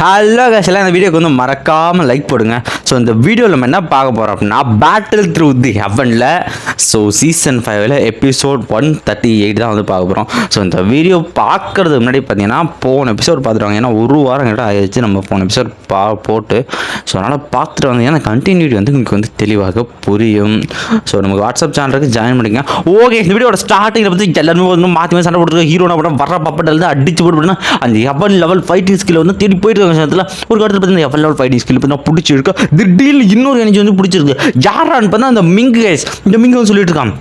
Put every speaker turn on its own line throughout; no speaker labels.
Hello guys இந்த வீடியோக்கு வந்து மறக்காமல் லைக் போடுங்க. ஸோ இந்த வீடியோவில் நம்ம என்ன பார்க்க போகிறோம் அப்படின்னா பேட்டில் த்ரூ தி ஹெவனில் ஸோ சீசன் ஃபைவ்ல எபிசோட் ஒன் தேர்ட்டி எயிட் தான் வந்து பார்க்க போகிறோம் ஸோ இந்த வீடியோ பார்க்கறதுக்கு முன்னாடி பார்த்தீங்கன்னா போன எபிசோட் பார்த்துருவாங்க ஏன்னா ஒரு வாரம் கிட்ட ஆயிடுச்சு நம்ம போன எபிசோட் பா போட்டு. ஸோ அதனால் பார்த்துட்டு வந்தீங்கன்னா கண்டினியூட்டி வந்து உங்களுக்கு வந்து தெளிவாக புரியும். ஸோ நமக்கு வாட்ஸ்அப் சேனலுக்கு ஜாயின் பண்ணிக்கோங்க. ஓகே இந்த வீடியோட ஸ்டார்டிங்கில் வந்து எல்லாருமே வந்து மாற்றி சண்டை போட்டுருக்கோம் ஹீரோனா பண்ண வர பப்பட்டில் இருந்து அடிச்சு போட்டு அந்த எவன் லெவல் ஃபைட்டிங் ஸ்கில் வந்து தேடி போயிட்டு விஷயத்தில் ஒரு கருத்து பார்த்தீங்கன்னா எவன் லெவல் ஃபைட்டிங் ஸ்கில் பார்த்தா பிடிச்சிருக்கு. திடீர்னு இன்னொரு எனர்ஜி வந்து பிடிச்சிருக்கு. யாரான்னு பார்த்தா அந்த மிங்கு கைஸ் இந்த மிங்கு வந்து சொல்லிட்டு இருக்கான்.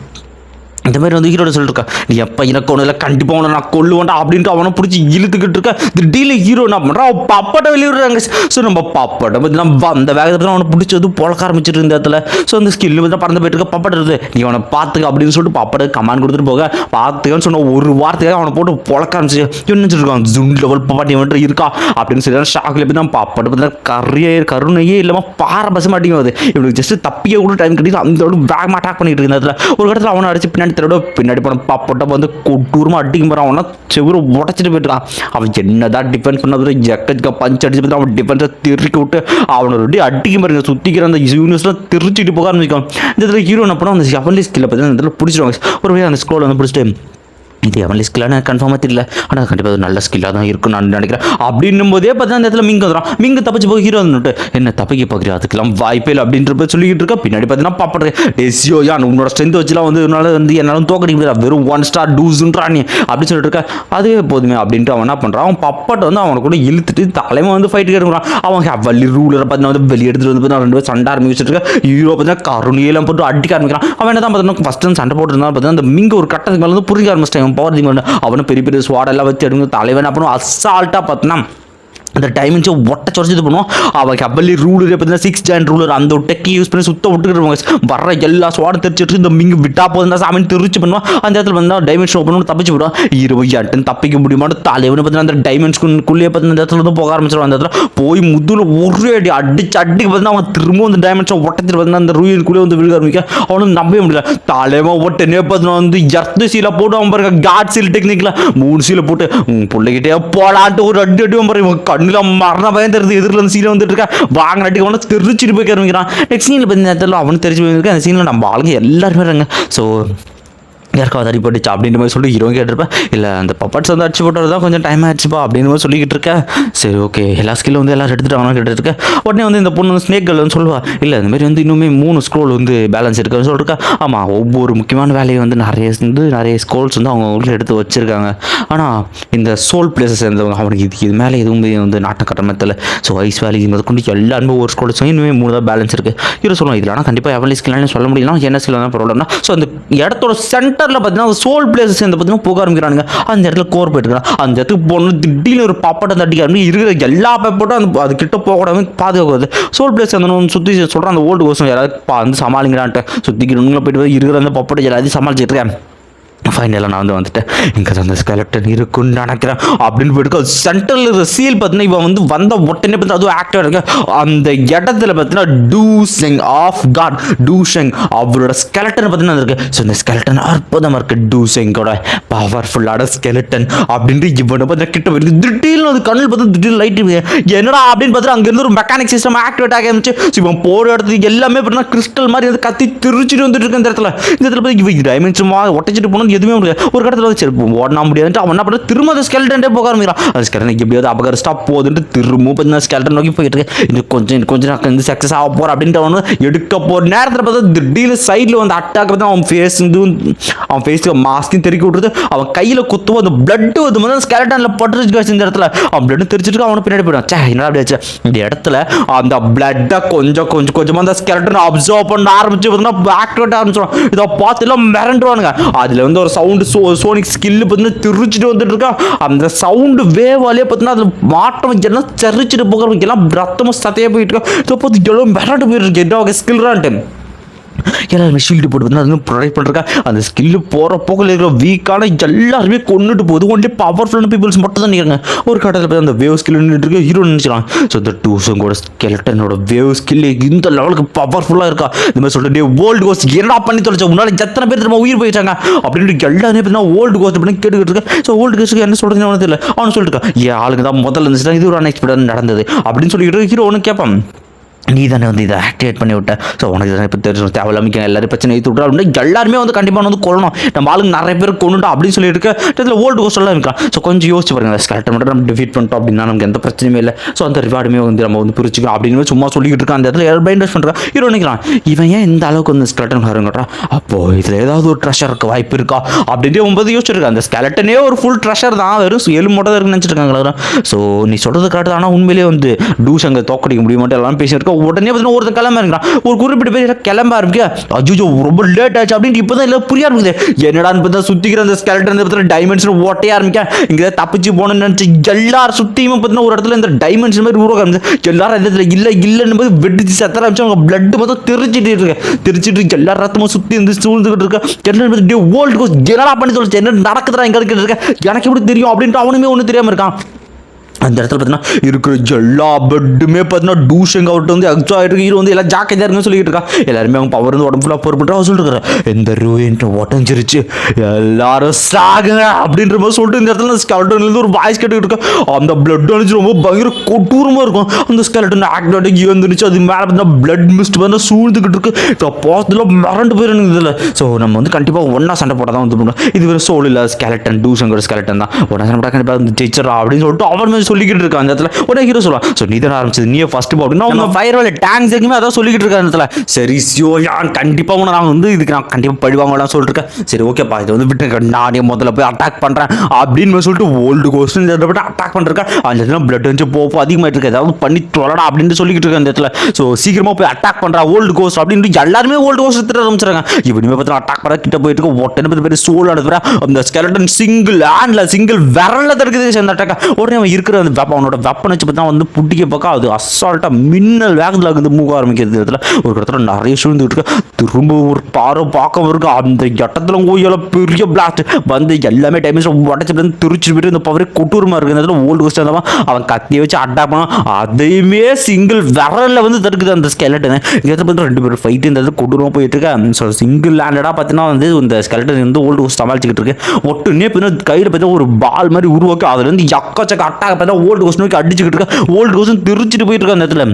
இந்த மாதிரி வந்து ஹீரோட சொல்லிருக்கா நீ எப்போ எனக்கு ஒன்றும் இல்லை கண்டிப்பாக உன்னை நான் கொல்லுவேன்டா அப்படின்ட்டு அவனை பிடிச்சி இழுத்துக்கிட்டு இருக்க. திடீர்னு ஹீரோ என்ன பண்ணுறான் அவன் பாப்பாட்ட வெளியிடுறாங்க. ஸோ நம்ம பாப்பாட்ட பற்றி நம்ம அந்த வேகத்தில் அவனை பிடிச்சி வந்து பொழக்க ஆரம்பிச்சிட்டு இருந்த இடத்துல. ஸோ அந்த ஸ்கில் வந்து பறந்து போயிட்டு இருக்க. பப்பாட்ட நீ அவனை பார்த்துக்க அப்படின்னு சொல்லிட்டு பாப்பாட்ட கமாண்ட் கொடுத்துட்டு போக பார்த்துக்கன்னு சொன்ன ஒரு வார்த்தையாக அவனை போட்டு பொழக்க ஆரம்பிச்சு என்ன சொல்லிருக்கான் ஜூன் லெவல் பாப்பாட்டி மட்டும் இருக்கா? அப்படின்னு சொல்லி ஷாக்கில் போய் தான் பாப்பாட்ட பற்றி கரையே கருணையே இல்லாமல் பாறை மாட்டேங்குது இவனுக்கு ஜஸ்ட் தப்பியே கூட டைம் கிடையாது. அந்த வேகமாக அட்டாக் பண்ணிட்டு இருந்த இடத்துல ஒரு இடத்துல அவனை அடிச்சு பின்னாடி தரோட பின்னாடி போன பாப்பட்ட வந்து கொட்டூரமாக அடிக்கும் போகிறான் அவனா செவரு உடச்சிட்டு போயிட்டான் அவன் என்னதான் டிஃபென்ஸ் பண்ணது எக்கச்சக்க பஞ்ச் அடிச்சு பார்த்து அவன் டிஃபென்ஸை திருக்கி விட்டு அவனை ரெடி அடிக்கும் பாருங்க. சுற்றிக்கிற அந்த யூனிவர்ஸ்லாம் திருச்சிட்டு போக ஆரம்பிக்கும். இந்த இதில் ஹீரோ என்ன பண்ணா அந்த செவன்லி ஸ்கில்லை பார்த்து அந்த இடத்துல பிடிச்சிருவாங்க. ஒரு வழியா அந்த ஸ்கோல் வந்து பிடிச்சிட்டு இது எவன் ஸ்கில்லான கன்ஃபார்மாக தெரியல. ஆனால் கண்டிப்பாக நல்ல ஸ்கில்லாக தான் இருக்கும் நான் நினைக்கிறேன். அப்படின்னும் போதே பார்த்தா அந்த இடத்துல மிங்க வந்துடும் மிங்க தப்பிச்சு போய் ஹீரோ வந்துட்டு என்ன தப்பிக்க பார்க்குறியா அதுக்கெல்லாம் வாய்ப்பே இல்லை. அப்படின்றப்ப சொல்லிக்கிட்டு இருக்கா. பின்னாடி பார்த்தீங்கன்னா பாப்படுறேன் டெசியோ யான் உன்னோட ஸ்ட்ரென்த் வச்சுலாம் வந்து உன்னால வந்து என்னாலும் தோக்கடிக்க முடியாது. வெறும் ஒன் ஸ்டார் டூஸ்ன்றா நீ. அப்படின்னு சொல்லிட்டு இருக்கா. அதுவே போதுமே. அப்படின்ட்டு அவன் என்ன பண்ணுறான் அவன் பப்பட்டை வந்து அவனை கூட இழுத்துட்டு தலைமை வந்து ஃபைட் கேட்குறான் அவன் வள்ளி ரூலரை பார்த்தீங்கன்னா வந்து வெளியே எடுத்துகிட்டு வந்து பார்த்தீங்கன்னா ரெண்டு பேரும் சண்டை ஆரம்பிச்சுட்டு இருக்கா. ஹீரோ பார்த்தீங்கன்னா கருணையெல்லாம் போட்டு அடிக்க ஆரம்பிக்கிறான். அவன் என்ன தான் பார்த்தீங்கன்னா ஃபஸ்ட்டு வந்து சண்டை போட்டுருந்தான் பார்த்தீங்கன்னா அந்த மிங்க ஒரு கட்டத்துக்கு மேலே வந்து புரிஞ்ச ஆரம்பிச்சிட்டான். பவர் அவனும் பெரிய பெரிய ஸ்வாடெல்லாம் வச்சு எடுங்க தலைவன் அப்புறம் அசால்ட்டாக பார்த்தினா அந்த டைமென்ஸை ஒட்ட சொரிச்சு இது பண்ணுவோம் அவன் கபல்லி ரூல் பார்த்தீங்கன்னா சிக்ஸ் ஜாயின் ரூலர் அந்த ஒரு டெக்கி யூஸ் பண்ணி சுத்த விட்டுக்கிட்டு வர எல்லா ஸ்வாடும் தெரிச்சுட்டு இந்த மிங்கு விட்டா போதும் தான் சாமி தெரிச்சு பண்ணுவான் அந்த இடத்துல வந்து டைமென்ஷன் ஓப்பன் பண்ணி தப்பிச்சு விடுவோம் இருபது எட்டுன்னு தப்பிக்க முடியுமான்னு தலைவனு பார்த்தீங்கன்னா அந்த டைமென்ஷனுக்குள்ளேயே பார்த்தீங்கன்னா இந்த இடத்துல வந்து போக ஆரம்பிச்சிடும் அந்த இடத்துல போய் முதுல ஒரு அடி அடிச்சு அடிக்கு பார்த்தீங்கன்னா அவன் திரும்ப அந்த டைமென்ஷன் ஒட்டத்தில் பார்த்தீங்கன்னா அந்த ரூயிலுக்குள்ளே வந்து விழுக ஆரம்பிக்க. அவனும் நம்பவே முடியல. தலைவன் ஒட்டனே பார்த்தீங்கன்னா வந்து எர்த்து சீலை போட்டு அவன் பாருங்க. காட் சீல் டெக்னிக்கில் மூணு சீலை போட்டு உன் பிள்ளைகிட்டே போலான்ட்டு ஒரு அடி அடி பாரு. இவன் கண்ணில் மரண பயம் தெரிஞ்சு எதிரில் வந்து சீனில் வந்துட்டு இருக்கா வாங்க அடிக்க அவனை தெரிச்சுட்டு போய் கிளம்பிக்கிறான் நெக்ஸ்ட் சீனில் பார்த்தீங்கன்னா நேரத்தில் அவனு தெரிஞ்சு போயிருக்கேன் அந்த சீனில் நம்ம ஆளுங்க எல்லாருமே இருக்காங்க ஸோ யாருக்காவது அடிபட்டுச்சு அப்படின்ற மாதிரி சொல்லி ஹீரோ கேட்டிருப்பேன். இல்லை அந்த பப்பாட்ஸ் வந்து அடிச்சு போட்டது தான் கொஞ்சம் டைம் ஆயிடுச்சுப்பா அப்படின்னு மாதிரி சொல்லிக்கிட்டு இருக்கேன் சரி ஓகே எல்லா ஸ்கில்லும் வந்து எல்லாரும் எடுத்துட்டாங்கன்னு அவனும் இருக்கேன் உடனே வந்து இந்த பொண்ணு வந்து ஸ்னேக் வந்து சொல்லுவா. இல்லை இந்த மாதிரி வந்து இன்னுமே மூணு ஸ்க்ரோல் வந்து பேலன்ஸ் இருக்குன்னு சொல்லிருக்கா. ஆமாம் ஒவ்வொரு முக்கியமான வேலையை வந்து நிறைய வந்து நிறைய ஸ்கோல்ஸ் வந்து அவங்க ஊரில் எடுத்து வச்சுருக்காங்க. ஆனால் இந்த சோல் பிளேசஸ் இருந்தவங்க அவனுக்கு இது இது மேலே எதுவுமே வந்து நாட்டம் கட்டமத்தில் ஸோ ஐஸ் வேலி முதல் கொண்டு எல்லாருமே ஒரு ஸ்கோல்ஸும் இன்னுமே மூணு தான் பேலன்ஸ் இருக்குது ஹீரோ சொல்லுவோம். இதில் ஆனால் கண்டிப்பாக எவ்வளோ ஸ்கில்னு சொல்ல முடியலன்னா என்ன ஸ்கில் தான் ப்ராப்ளம்னா ஸோ அந்த இடத்தோட சென்டரில் பார்த்தீங்கன்னா சோல் பிளேசஸ் இந்த பார்த்தீங்கன்னா போக ஆரம்பிக்கிறானுங்க. அந்த இடத்துல கோர் போயிட்டுருக்கான் அந்த இடத்துக்கு போகணும் திடீர்னு ஒரு பாப்பாட்டம் தட்டி இருக்கிற எல்லா பேப்பட்டும் அந்த அது கிட்ட போகக்கூடாது பாதுகாக்கிறது சோல் பிளேஸ் அந்த சுற்றி சொல்கிறேன் அந்த ஓல்டு கோசம் யாராவது பா வந்து சமாளிங்கிறான்ட்டு சுற்றிக்கிறவங்களும் போயிட்டு இருக்கிற அந்த பாப்பாட்டை எல்லாத்தையும் சமாளிச்சிட்டு இருக்கேன். ஃபைனலாக நான் வந்து வந்துட்டேன். இங்கே அந்த ஸ்கெலட்டன் இருக்குன்னு நினைக்கிறேன். அப்படின்னு போயிட்டு சென்ட்ரல் இருக்கிற சீல் பார்த்தீங்கன்னா இவன் வந்து வந்த உடனே பார்த்து அதுவும் ஆக்டிவாக இருக்கு அந்த இடத்துல பார்த்தீங்கன்னா டூ செங் ஆஃப் காட் டூ செங் அவரோட ஸ்கெலட்டன் பார்த்தீங்கன்னா இருக்கு. ஸோ இந்த ஸ்கெலட்டன் அற்புதமாக இருக்குது டூ செங்கோட பவர்ஃபுல்லான ஸ்கெலட்டன் அப்படின்ட்டு இவனை பார்த்து கிட்ட வருது திடீர்னு அது கண்ணில் பார்த்து திடீர்னு லைட் என்னடா அப்படின்னு பார்த்துட்டு அங்கேருந்து ஒரு மெக்கானிக் சிஸ்டம் ஆக்டிவேட் ஆக இருந்துச்சு ஸோ இவன் போகிற இடத்துக்கு எல்லாமே பார்த்தீங்கன்னா கிறிஸ்டல் மாதிரி வந்து கத்தி திருச்சிட்டு வந்துட்டு இருக்கு இந்த இடத்துல. இந்த இடத்துல பார்த்து இவன் டைமென்ஷன் உடச்சிட்டு போனது எதுவுமே முடியாது. ஒரு இடத்துல வந்து சரி ஓடனா முடியாதுன்ட்டு அவன் என்ன பண்ணுறது திரும்ப அந்த ஸ்கெல்டன்ட்டே போக ஆரம்பிக்கிறான். அந்த ஸ்கெல்டன் எப்படியாவது அபகரிஸ்டா போகுதுன்ட்டு திரும்ப பார்த்தீங்கன்னா ஸ்கெல்டன் நோக்கி போயிட்டு இருக்கு. இன்னும் கொஞ்சம் இன்னும் கொஞ்சம் நான் வந்து சக்ஸஸ் ஆக போகிறேன் அப்படின்ட்டு அவனு எடுக்க போகிற நேரத்தில் பார்த்தா திடீர்னு சைடில் வந்து அட்டாக் பார்த்து அவன் ஃபேஸ் அவன் ஃபேஸுக்கு மாஸ்க்கும் தெருக்கி விட்டுறது அவன் கையில் குத்துவோம் அந்த பிளட்டு வந்து வந்து ஸ்கெல்டனில் பட்டுருச்சு இந்த இடத்துல. அவன் பிளட்டு தெரிச்சிட்டு அவனை பின்னாடி போயிடும் சே என்ன அப்படி ஆச்சு? இந்த இடத்துல அந்த பிளட்டை கொஞ்சம் கொஞ்சம் கொஞ்சமாக அந்த ஸ்கெலட்டன் அப்சர்வ் பண்ண ஆரம்பிச்சு பார்த்தீங்கன்னா ஆக்டிவேட் ஆரம்பிச்சிடும் இதை பார்த்து எல்லாம் மிரண்டுவானுங்க அதில் வந்து ஒரு சவுண்டு சோ சோனிக் ஸ்கில்லு பார்த்தீங்கன்னா திருச்சிட்டு வந்துட்டு இருக்கான் அந்த சவுண்டு வேவாலே பார்த்தீங்கன்னா அது மாட்டம் எல்லாம் சரிச்சிட்டு போகிறவங்க எல்லாம் ரத்தமும் சத்தையாக போயிட்டு இருக்கா. இதை பார்த்து எவ்வளோ மிரண்டு போயிட்டு இருக்கு. என்ன ஸ்கில்றான்ட்டு எல்லாருமே ஷீல்டு போட்டு வந்து அதுவும் ப்ரொடெக்ட் பண்ணுறக்கா அந்த ஸ்கில்லு போகிற போக்கில் இருக்கிற வீக்கான எல்லாருமே கொண்டுட்டு போகுது. ஒன்லி பவர்ஃபுல்லான பீப்புள்ஸ் மட்டும் தான் நிற்கிறாங்க ஒரு கட்டத்தில் போய் அந்த வேவ் ஸ்கில் இருக்கு. ஹீரோ நினச்சிக்கலாம். ஸோ இந்த கூட ஸ்கெலட்டனோட வேவ் ஸ்கில் இந்த லெவலுக்கு பவர்ஃபுல்லாக இருக்கா? இந்த மாதிரி சொல்லிட்டு ஓல்டு கோஸ்ட் என்னடா பண்ணி தொலைச்சா? முன்னாடி எத்தனை பேர் திரும்ப உயிர் போயிட்டாங்க. அப்படின்ட்டு எல்லாருமே பார்த்தீங்கன்னா ஓல்டு கோஸ்ட் அப்படின்னு கேட்டுக்கிட்டு இருக்கேன். ஸோ ஓல்டு கோஸ்ட்டுக்கு என்ன சொல்கிறதுன்னு தெரியல. அவனு சொல்லிட்டு இருக்கான் ஆளுங்க தான் முதல்ல இருந்துச்சுன்னா இது ஒரு அன்எக்ஸ்பெக்டட் நடந்தது. அப்படின்னு சொல்லிட்டு ஹீரோ ஒன்று கேட்பான் நீ தானே வந்து இதை ஆக்டிவேட் பண்ணி விட்ட. ஸோ உனக்கு தானே இப்போ தெரியும் தேவையில்லாம எல்லாரும் பிரச்சனை ஏற்றி விட்றா அப்படின்னா எல்லாருமே வந்து கண்டிப்பாக வந்து கொள்ளணும் நம்ம ஆளுங்க நிறைய பேர் கொண்டுட்டோம் அப்படின்னு சொல்லிட்டு இருக்க இதில் ஓல்டு கோஸ்டெல்லாம் இருக்கலாம். ஸோ கொஞ்சம் யோசிச்சு பாருங்க ஸ்கேரக்டர் மட்டும் நம்ம டிஃபீட் பண்ணிட்டோம் அப்படின்னா நமக்கு எந்த பிரச்சனையுமே இல்லை. ஸோ அந்த ரிவார்டுமே வந்து நம்ம வந்து பிரிச்சுக்கலாம் அப்படின்னு சும்மா சொல்லிக்கிட்டு இருக்கான். அந்த இடத்துல எல்லாரும் மைண்ட் பண்ணுறான் ஹீரோ நினைக்கிறான் இவன் ஏன் இந்த அளவுக்கு வந்து ஸ்கெலட்டன் வருங்கட்டா அப்போ இதில் ஏதாவது ஒரு ட்ரெஷர் இருக்க வாய்ப்பு இருக்கா? அப்படின்ட்டு ஒன்பது யோசிச்சிருக்கான். அந்த ஸ்கேலட்டனே ஒரு ஃபுல் ட்ரெஷர் தான். வெறும் ஏழு மட்டும் தான் இருக்குன்னு நினச்சிருக்காங்களா ஸோ நீ சொல்கிறது கரெக்ட் ஆனால் உண்மையிலேயே வந்து டூஸ் அங்கே தோக்கடிக்க முடியுமாட்டு எல்லாம் பேசியிருக்கோம் உடனே பார்த்தீங்கன்னா ஒருத்தன் கிளம்ப இருக்கிறான் ஒரு குறிப்பிட்ட பேர் கிளம்ப ஆரம்பிக்க அஜுஜோ ரொம்ப லேட் ஆச்சு அப்படின்னு இப்போ தான் எல்லாம் புரிய ஆரம்பிக்குது. என்னடான்னு பார்த்தா சுற்றிக்கிற அந்த ஸ்கெல்டன் பார்த்தா டைமென்ஷன் ஓட்டையா ஆரம்பிக்க இங்கே தப்பிச்சு போகணும்னு நினச்சி எல்லாரும் சுற்றியும் பார்த்தீங்கன்னா ஒரு இடத்துல இந்த டைமென்ஷன் மாதிரி உருவாக ஆரம்பிச்சு. எல்லாரும் இந்த இடத்துல இல்லை இல்லைன்னு போது வெடிச்சு செத்த ஆரம்பிச்சு அவங்க பிளட் மொத்தம் தெரிச்சிட்டு இருக்கு. தெரிச்சிட்டு எல்லா ரத்தமும் சுற்றி இருந்து சூழ்ந்துகிட்டு இருக்கு. எல்லாரும் டே ஓல்டு கோஸ் என்னடா பண்ணி தொலைச்சு? என்ன நடக்குதுடா எங்க இருக்கு? இருக்க? எனக்கு எப்படி தெரியும் அப்படின்ட்டு அவனுமே ஒன்றும் தெரியாமல் இருக்கான். அந்த இடத்துல பார்த்தீங்கன்னா இருக்கிற எல்லா பெட்டுமே பார்த்தீங்கன்னா டூஷங்க அவுட் வந்து எக்ஸ்ட்ரா ஆகிட்டு ஹீரோ வந்து எல்லாம் ஜாக்கிரதையாக இருக்குன்னு சொல்லிட்டு இருக்கா. எல்லாருமே அவங்க பவர் வந்து உடம்பு ஃபுல்லாக போர் பண்ணுறா அவன் சொல்லிட்டு இந்த ரூயின்ட்டு உடஞ்சிருச்சு. எல்லாரும் சாகுங்க. அப்படின்ற மாதிரி சொல்லிட்டு இந்த இடத்துல ஸ்கெலட்டன்லேருந்து ஒரு வாய்ஸ் கேட்டுக்கிட்டு இருக்கா. அந்த பிளட் அணிச்சு ரொம்ப பயங்கர கொட்டூரமாக இருக்கும். அந்த ஸ்கெலட்டன் ஆக்டிவேட்டிக் வந்துருச்சு அது மேலே பார்த்தீங்கன்னா பிளட் மிஸ்ட் வந்து சூழ்ந்துக்கிட்டு இருக்கு. இப்போ மறண்டு மறந்து போயிருக்கு இதில். ஸோ நம்ம வந்து கண்டிப்பாக ஒன்றா சண்டை போட்டால் தான் வந்து பண்ணுவோம் இது வேறு சோல் இல்லை ஸ்கெலட்டன் டூஷங்கிற ஸ்கெலட்டன் தான். ஒன்றா சண்டை போட்டால் கண்டிப்பாக வந்து ஜெயிச்சிடா அப்படின்னு சொல்லிட்டு அவர் மாதிரி சொல்லிக்கிட்டு இருக்கான் அந்த இடத்துல? உடனே ஹீரோ சொல்லுவான் ஸோ நீ தான் ஆரம்பிச்சது நீயே ஃபர்ஸ்ட் போ அப்படின்னா. அவங்க ஃபயர் வேலை டேங்க்ஸ் எங்கேயுமே அதான் சொல்லிக்கிட்டு இருக்கான் அந்த இடத்துல. சரி சியோ யான் கண்டிப்பாக உன நான் வந்து இதுக்கு நான் கண்டிப்பாக பழிவாங்கலாம் சொல்லிட்டு இருக்கேன் சரி ஓகேப்பா இது வந்து விட்டு நானே முதல்ல போய் அட்டாக் பண்ணுறேன் அப்படின்னு சொல்லிட்டு ஓல்டு கோஸ்ட்னு அட்டாக் பண்ணிருக்கேன் அந்த இடத்துல பிளட் வந்து போப்போ அதிகமாகிட்டு இருக்கு ஏதாவது பண்ணி தொலடா அப்படின்னு சொல்லிக்கிட்டு இருக்கேன் அந்த இடத்துல. ஸோ சீக்கிரமாக போய் அட்டாக் பண்ணுறா ஓல்டு கோஸ்ட் அப்படின்னு எல்லாருமே ஓல்டு கோஸ்ட் திட்ட ஆரம்பிச்சிருக்காங்க இவனுமே பார்த்தா அட்டாக் பண்ண கிட்ட போயிட்டு இருக்கு. ஒட்டனை பத்து பேர் சோல் அனுப்புறா அந்த ஸ்கெலட்டன் சிங்கிள் ஹேண்டில் சிங்கிள் விரல்ல தடுக்குது அந்த அட்டாக் உடனே அவன் இருக்கிற அந்த வெப்ப அவனோட வெப்பன் வச்சு பார்த்தா வந்து புட்டிக்க பக்கம் அது அசால்ட்டாக மின்னல் வேகத்தில் வந்து மூக ஆரம்பிக்கிறது இடத்துல. ஒரு இடத்துல நிறைய சூழ்ந்துட்டு இருக்கு. திரும்ப ஒரு பாறை பார்க்க இருக்கு அந்த இடத்துல கோயில பெரிய பிளாஸ்ட் வந்து எல்லாமே டேமேஜ் உடச்சு வந்து திருச்சி போயிட்டு இந்த பவரே கொட்டூரமாக இருக்கு. இந்த இடத்துல ஓல்டு கோஸ்ட் இருந்தவன் அவன் கத்தியை வச்சு அட்டாக் பண்ணான். அதையுமே சிங்கிள் விரல்ல வந்து தடுக்குது அந்த ஸ்கெலட்டன் இந்த இடத்துல பார்த்து ரெண்டு பேரும் ஃபைட் இந்த இடத்துல கொடூரமாக போயிட்டு இருக்கு. ஸோ சிங்கிள் லேண்டடாக பார்த்தீங்கன்னா வந்து இந்த ஸ்கெலட்டன் வந்து ஓல்டு கோஸ்ட் சமாளிச்சுக்கிட்டு இருக்கு. ஒட்டுனே பார்த்தீங்கன்னா கையில் பார்த்தா ஒரு பால் மாதிரி உருவாக்கி அதுலேருந்து எக்கச்சக்க அட்டாக் தான் ஓல்டு கோஸ்ட் நோக்கி அடிச்சுக்கிட்டு இருக்கா. ஓல்டு கோஸ்ட் திருச்சிட்டு போயிட்டு இருக்கா அந்த இடத்துல.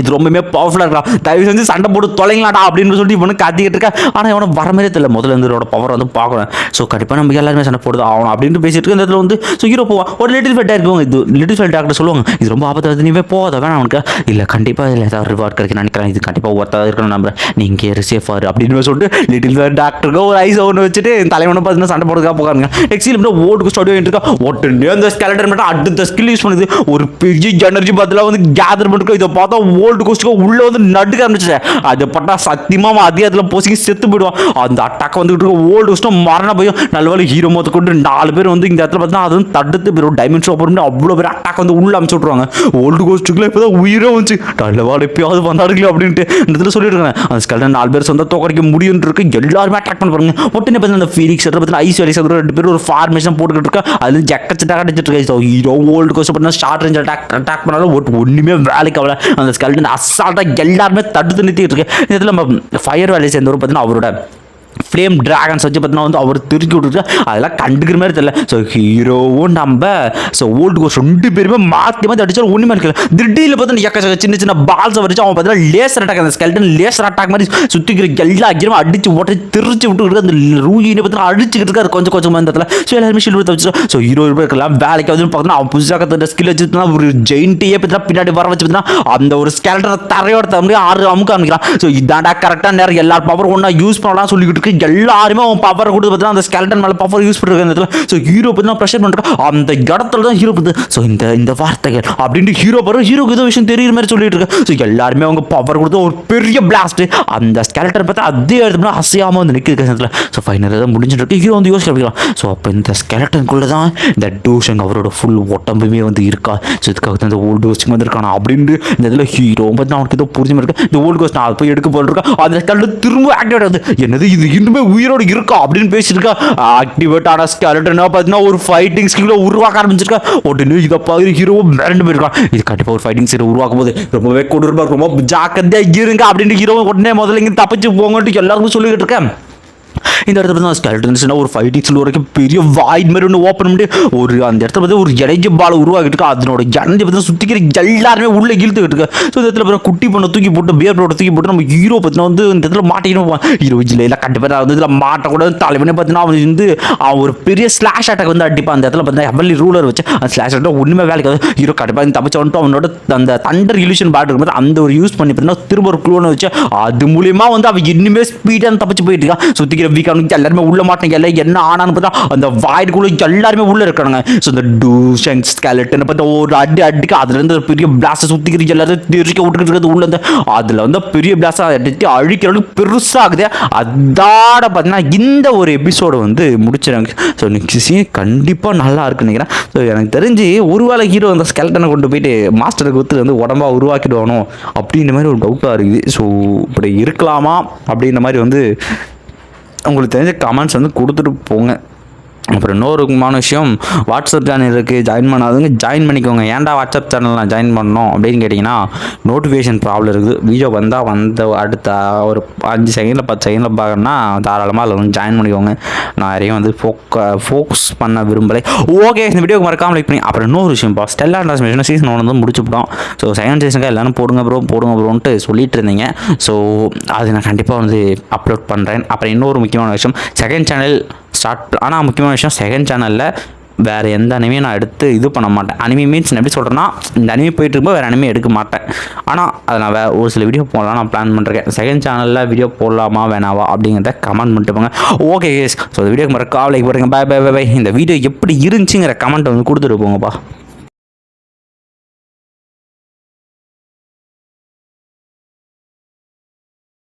இது ரொம்பவுமே பவர்ஃபுல்லாக இருக்கலாம் தயவு செஞ்சு சண்டை போட்டு தொலைங்களாடா அப்படின்னு சொல்லிட்டு இவனு கத்திக்கிட்டு இருக்கா. ஆனால் இவனை வர மாதிரியே தெரியல. முதல்ல இருந்து இதோட பவர் வந்து பார்க்கணும். ஸோ கண்டிப்பாக நம்ம எல்லாருமே சண்டை போடுது ஆகணும் அப்படின்ட்டு பேசிட்டு இருக்க இந்த இடத்துல வந்து ஸோ ஹீரோ போவான் ஒரு லிட்டில் ஃபெட்டாக இருக்குவாங்க இது லிட்டில் ஃபெட் டாக்டர் சொல்லுவாங்க இது ரொம்ப ஆபத்தாக நீவே போகாத. வேணாம் அவனுக்கு. இல்லை கண்டிப்பாக இதில் ஏதாவது ரிவார்ட் கிடைக்கும் நினைக்கிறேன். இது கண்டிப்பாக ஒருத்தாக இருக்கணும் நம்புறேன். நீங்கள் சேஃபாரு அப்படின்னு சொல்லிட்டு லிட்டில் ஃபெட் டாக்டருக்கு ஒரு ஐஸ் ஒன்று வச்சுட்டு தலைவனை பார்த்தீங்கன்னா சண்டை போடுறதுக்காக போகாருங்க நெக்ஸ்ட் இல்லை ஓட்டுக்கு ஸ்டோடியோ இருக்கா. ஒட்டுனே அந்த ஸ்கெலட்டன் மட்டும் அடுத்த ஸ்கில் யூஸ் பண்ணுது. ஒரு பெரிய எனர்ஜி பார்த்துலாம் வந்து கேதர் பண்ணிருக்கோம் இதை பார்த்தா ஓல்டு கோஸ்ட்டுக்கு உள்ள வந்து நடுக்க ஆரம்பிச்சிச்சு அது பட்டா சத்தியமா அதே அதில் போசிக்கி செத்து போயிடுவான். அந்த அட்டாக் வந்துட்டு இருக்க ஓல்டு கோஸ்ட்டும் மரண பயம். நல்லவேளை ஹீரோ மொத்த கொண்டு நாலு பேர் வந்து இந்த இடத்துல பார்த்தா அது வந்து தடுத்து போயிடும். டைமண்ட் ஷோ பண்ணி அவ்வளோ பேர் அட்டாக் வந்து உள்ள அமைச்சு விட்ருவாங்க ஓல்டு கோஸ்ட்டுக்குள்ள இப்போ தான் உயிரே வந்துச்சு. நல்லவாடு எப்பயாவது வந்தாடுங்களே அப்படின்ட்டு இந்த இடத்துல சொல்லிட்டு அந்த ஸ்கெல்டன் நாலு பேர் சொந்த தோக்கடிக்க முடியும்னு இருக்கு. எல்லாருமே அட்டாக் பண்ண பாருங்க உடனே பார்த்தீங்கன்னா அந்த ஃபீலிக்ஸ் பார்த்தீங்கன்னா ஐஸ் வேலை ரெண்டு பேர் ஒரு ஃபார்மேஷன் போட்டுக்கிட்டு இருக்கா. அது ஜக்கச்சட்டாக அடிச்சிட்டு இருக்கா. ஹீரோ ஓல்டு கோஸ்ட் பார்த்தீங்கன்னா ஷார்ட் ரேஞ்ச் அட்டாக் அட்டாக் பண்ணாலும் ஒட்டு ஒன்றுமே வேலைக்கு ஆகல. அந்த அப்படின்னு அசால்ட்டாக எல்லாருமே தடுத்து நிறுத்திட்டு இருக்கு. இந்த நம்ம ஃபயர் வேலையை சேர்ந்தவரும் பார்த்தீங்கன்னா அவரோட ஃப்ளேம் ட்ராகன்ஸ் வச்சு பார்த்தீங்கன்னா வந்து அவர் திருக்கி விட்டுருக்கு அதெல்லாம் கண்டுக்கிற மாதிரி தெரியல. ஸோ ஹீரோவும் நம்ம ஸோ ஓல்டு கோஸ் ரெண்டு பேருமே மாற்றி மாற்றி அடிச்சா ஒன்றுமே இருக்கல திடீர்னு பார்த்தா எக்கச்சக்க சின்ன சின்ன பால்ஸை வரைச்சு அவன் பார்த்தீங்கன்னா லேசர் அட்டாக் அந்த ஸ்கெல்டன் லேசர் அட்டாக் மாதிரி சுற்றிக்கிற எல்லா அக்கிரமும் அடிச்சு ஓட்டி திருச்சி விட்டு அந்த ரூயினை பார்த்தீங்கன்னா அடிச்சுக்கிட்டு இருக்காரு. கொஞ்சம் கொஞ்சமாக இந்த இடத்துல. ஸோ எல்லாருமே ஷீல்டு வச்சு ஸோ ஹீரோ இருக்கலாம் வேலைக்கு வந்து பார்த்தீங்கன்னா அவன் புதுசாக ஸ்கில் வச்சு ஒரு ஜெயின்ட்டியே பார்த்தீங்கன்னா பின்னாடி வர வச்சு பார்த்தீங்கன்னா அந்த ஒரு ஸ்கெல்டரை தரையோட தம்பி ஆறு அமுக்க ஆரம்பிக்கிறான். ஸோ இதாண்டா கரெக்டாக நேரம். எல்லா பவர் ஒன்றா யூஸ் பண்ணலாம் சொல்லிக்கிட்டு இருக்கு. எல்லாருமே அவன் பவர் கொடுத்து பார்த்தீங்கன்னா அந்த ஸ்கெல்டன் மேலே பவர் யூஸ் பண்ணிருக்க இந்த இடத்துல. ஸோ ஹீரோ பார்த்தீங்கன்னா ப்ரெஷர் பண்ணுறான் அந்த இடத்துல தான் ஹீரோ பார்த்து ஸோ இந்த இந்த வார்த்தைகள் அப்படின்ட்டு ஹீரோ பாரு ஹீரோக்கு ஏதோ விஷயம் தெரியுற மாதிரி சொல்லிட்டு இருக்கேன் ஸோ எல்லாருமே அவங்க பவர் கொடுத்து ஒரு பெரிய பிளாஸ்ட் அந்த ஸ்கெல்டன் பார்த்தா அதே இடத்துல அசையாமல் வந்து நிற்கிற இடத்துல. ஸோ ஃபைனல் தான் முடிஞ்சிட்டு இருக்கு. ஹீரோ வந்து யோசிக்க அப்படிலாம் ஸோ அப்போ இந்த ஸ்கெலட்டனுக்குள்ளே தான் இந்த டூஷன் அவரோட ஃபுல் உடம்புமே வந்து இருக்கா? ஸோ இதுக்காக தான் இந்த ஓல்டு கோஸ்டிங் வந்திருக்கானா? அப்படின்ட்டு இந்த இதில் ஹீரோ பார்த்து அவனுக்கு ஏதோ புரிஞ்சு இருக்கு. இந்த ஓல்டு கோஸ்ட் நான் போய் எடுக்க போட்டுருக்கேன் அந்த ஸ்கெலட்டன் திரும்ப ஆக்டிவேட் ஆகுது. என்னது இது இன்னுமே உயிரோடு இருக்கா அப்படின்னு பேசியிருக்கா ஆக்டிவேட் ஆன ஸ்கெலட்டனா பார்த்தீங்கன்னா ஒரு ஃபைட்டிங் ஸ்கில்ல உருவாக்க ஆரம்பிச்சிருக்கா. உடனே இதை பார்த்து ஹீரோ மிரண்டு போயிருக்கான் இது கண்டிப்பாக ஒரு ஃபைட்டிங் ஸ்கில் உருவாக்கும் போது ரொம்பவே கொடூரமா ரொம்ப ஜாக்கிரதையாக இருங்க அப்படின்ட்டு ஹீரோ உடனே முதல்ல இங்கே தப்பிச்சு போங்கன்ட்டு எல்லாருக்கும் சொல்லிக்கிட்டு இருக்கேன். இந்த இடத்துல வந்து ஸ்கெல்டன்ஸ்னா ஒரு ஃபைவ் டீஸில் வரைக்கும் பெரிய வாய்ட் மாதிரி ஒன்று ஓப்பன் பண்ணி ஒரு அந்த இடத்துல பார்த்து ஒரு இடைஞ்ச பாலை உருவாக்கிட்டு இருக்கு. அதனோட இடைஞ்ச பார்த்து சுற்றிக்கிற எல்லாருமே உள்ளே இழுத்துக்கிட்டு இருக்கு. ஸோ இந்த இடத்துல பார்த்தா குட்டி பண்ண தூக்கி போட்டு பியர் போட தூக்கி போட்டு நம்ம ஹீரோ பார்த்தினா வந்து இந்த இடத்துல மாட்டிக்கணும். ஹீரோ இல்லை இல்லை கண்டிப்பாக வந்து இதில் மாட்டக்கூடாது தலைவனே பார்த்தீங்கன்னா அவன் வந்து அவன் ஒரு பெரிய ஸ்லாஷ் அட்டாக் வந்து அடிப்பான். அந்த இடத்துல பார்த்தா எவ்வளோ ரூலர் வச்சு அந்த ஸ்லாஷ் அட்டாக் ஒன்றுமே வேலைக்கு ஹீரோ கண்டிப்பாக தப்பிச்சு வந்துட்டு அவனோட அந்த தண்டர் இல்யூஷன் பாட்டு இருக்கும் அந்த ஒரு யூஸ் பண்ணி பார்த்தீங்கன்னா திரும்ப ஒரு க்ளூனை வச்சு அது மூலியமாக வந்து அவன் இன்னுமே ஸ்பீடாக தப்பிச்சு போயிட்டு இருக்கான். சுற்றிக்கிற வீக்கானுக்கு எல்லாருமே உள்ள மாட்டாங்க எல்லாம் என்ன ஆனான்னு பார்த்தா அந்த வாயிற்குள்ள எல்லாருமே உள்ள இருக்கானுங்க ஸோ இந்த டூஷன் ஸ்கெலட்டன் பார்த்தா ஒரு அடி அடிக்க அதுல இருந்து ஒரு பெரிய பிளாஸ்ட் சுத்திக்கிற எல்லாரும் தெரிக்க விட்டுக்கிட்டு இருக்கிறது உள்ள இருந்து அதுல வந்து பெரிய பிளாஸ்ட் அடித்து அழிக்கிற அளவுக்கு பெருசாகுது. அதாட பார்த்தீங்கன்னா இந்த ஒரு எபிசோடு வந்து முடிச்சிடாங்க ஸோ நெக்ஸ்ட் சீன் கண்டிப்பாக நல்லா இருக்குன்னு நினைக்கிறேன். ஸோ எனக்கு தெரிஞ்சு ஒருவேளை ஹீரோ அந்த ஸ்கெல்டனை கொண்டு போயிட்டு மாஸ்டருக்கு கொடுத்து வந்து உடம்பா உருவாக்கிடுவானோ அப்படின்ற மாதிரி ஒரு டவுட்டாக இருக்குது. ஸோ இப்படி இருக்கலாமா? அப்படின்ற மாதிரி வந்து உங்களுக்கு தெரிஞ்ச கமெண்ட்ஸ் வந்து கொடுத்துட்டு போங்க. அப்புறம் இன்னொரு முக்கியமான விஷயம் வாட்ஸ்அப் சேனல் இருக்குது ஜாயின் பண்ணாதவங்க ஜாயின் பண்ணிக்கோங்க. ஏன்டா வாட்ஸ்அப் சேனல்லாம் ஜாயின் பண்ணோம் அப்படின்னு கேட்டிங்கன்னா நோட்டிஃபிகேஷன் ப்ராப்ளம் இருக்குது. வீடியோ வந்தால் வந்த அடுத்த ஒரு அஞ்சு செகண்டில் பத்து செகண்டில் பார்க்கணுன்னா தாராளமாக அதில் வந்து ஜாயின் பண்ணிக்கோங்க. நான் நிறைய வந்து ஃபோக்க ஃபோக்கஸ் பண்ண விரும்பலை. ஓகே இந்த வீடியோக்கு மறக்காமல் லைக் பண்ணி அப்புறம் இன்னொரு விஷயம் பா ஸ்டெல்லா ட்ரான்ஸ்மிஷன் சீசன் ஒன்று வந்து முடிச்சுவிட்டோம் ஸோ செகண்ட் சீசனுக்கு எல்லாரும் போடுங்க ப்ரோ போடுங்க ப்ரோன்ட்டு சொல்லிட்டு இருந்தீங்க. ஸோ அது நான் கண்டிப்பாக வந்து அப்லோட் பண்ணுறேன் அப்புறம் இன்னொரு முக்கியமான விஷயம் செகண்ட் சேனல் ஸ்டார்ட் ஆனால் முக்கியமான விஷயம் செகண்ட் சேனலில் வேறு எந்த அனிமையும் நான் எடுத்து இது பண்ண மாட்டேன். அனிமி மீன்ஸ் நான் எப்படி சொல்கிறேன்னா இந்த அனிமி போயிட்டு இருக்கும்போது வேறு அனிமே எடுக்க மாட்டேன். ஆனால் அதை நான் வே ஒரு சில வீடியோ போடலாம் நான் பிளான் பண்ணுறேன் செகண்ட் சேனலில் வீடியோ போடலாமா வேணாவா அப்படிங்கிறத கமெண்ட் பண்ணிட்டு போங்க. ஓகே ஸோ இந்த வீடியோக்கு மறக்காவலைக்கு லைக் போடுங்க. பை பை பை பை இந்த வீடியோ எப்படி இருந்துச்சுங்கிற கமெண்ட் வந்து கொடுத்துட்டு போங்கப்பா.